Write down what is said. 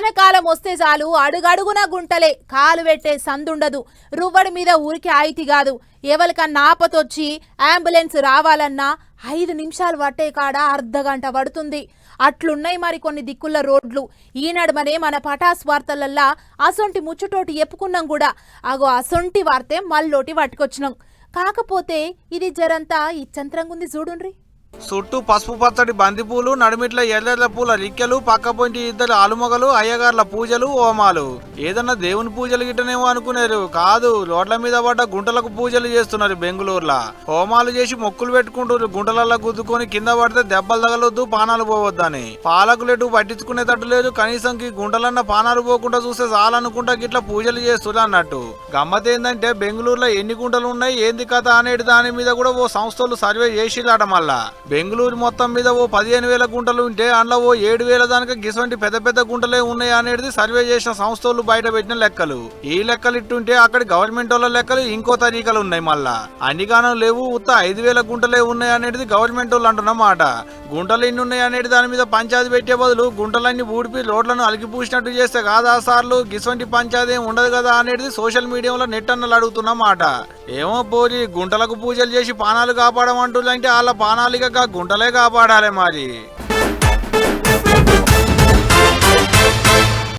వానకాలం వస్తే చాలు అడుగడుగున గుంటలే కాలు పెట్టే సందుండదు. రువ్వడి మీద ఊరికి ఆయితి కాదు. ఎవరికన్నా ఆపతొచ్చి అంబులెన్స్ రావాలన్నా ఐదు నిమిషాలు పట్టే కాడ అర్ధ గంట పడుతుంది. అట్లున్నాయి మరి కొన్ని దిక్కుల రోడ్లు. ఈ మన పటాస్ వార్తలల్లా అసొంటి ముచ్చుటోటి ఎప్పుకున్నాం కూడా. అగో అసొంటి వార్తే మళ్ళోటి పట్టుకొచ్చినాం. కాకపోతే ఇది జరంతా ఇచ్చంత్రంగుంది చూడుండ్రి. చుట్టూ పసుపు పచ్చడి బంతిపూలు నడిమిట్ల ఎర్రెర్ల పూల రిక్కెలు పక్క ఇద్దరు ఆలుమగలు అయ్యగార్ల పూజలు హోమాలు. ఏదన్నా దేవుని పూజలు గిట్టనేమో అనుకునేరు. కాదు రోడ్ల మీద పడ్డ గుంటలకు పూజలు చేస్తున్నారు బెంగళూరులో. హోమాలు చేసి మొక్కులు పెట్టుకుంటారు గుంటలలో గుద్దుకొని కింద పడితే దెబ్బలు తగలొద్దు పానాలు పోవద్దని. పాలకులు ఎటు పట్టించుకునేటట్టు లేదు. కనీసం ఈ గుంటలన్న పానాలు పోకుండా చూస్తే చాలనుకుంటా గిట్లా పూజలు చేస్తున్నారు అన్నట్టు. గమ్మత్ ఏంటంటే బెంగళూరులో ఎన్ని గుంటలు ఉన్నాయి? ఏంది కథ? అనేది దాని మీద కూడా ఓ సంస్థలు సర్వే చేసిరాట మళ్ళా. బెంగళూరు మొత్తం మీద ఓ పదిహేను వేల గుంటలు ఉంటే అందులో ఓ ఏడు వేల దానికి గిసంటి పెద్ద పెద్ద గుంటలే ఉన్నాయి అనేది సర్వే చేసిన సంస్థలు బయట పెట్టిన లెక్కలు. ఈ లెక్కలు ఇట్టుంటే అక్కడ గవర్నమెంట్ వాళ్ళ లెక్కలు ఇంకో తరీకలు ఉన్నాయి మళ్ళా. అన్నిగానం లేవు ఉత్త ఐదు వేల గుంటలే ఉన్నాయి అనేది గవర్నమెంట్ వాళ్ళు అంటున్న మాట. గుంటలు ఎన్ని ఉన్నాయి అనేది దాని మీద పంచాయతీ పెట్టే బదులు గుంటలన్నీ ఊడిపి రోడ్లను అలిగిపూసినట్టు చేస్తే కాదా సార్లు? గిసంటి పంచాయతీ ఏం ఉండదు కదా అనేది సోషల్ మీడియాలో నెట్ అన్నలు అడుగుతున్న మాట. ఏమో పోరి గుంటలకు పూజలు చేసి పానాలు కాపాడమంటుందంటే వాళ్ళ పానాలుగా గుంటలే కాపాడాలి మరి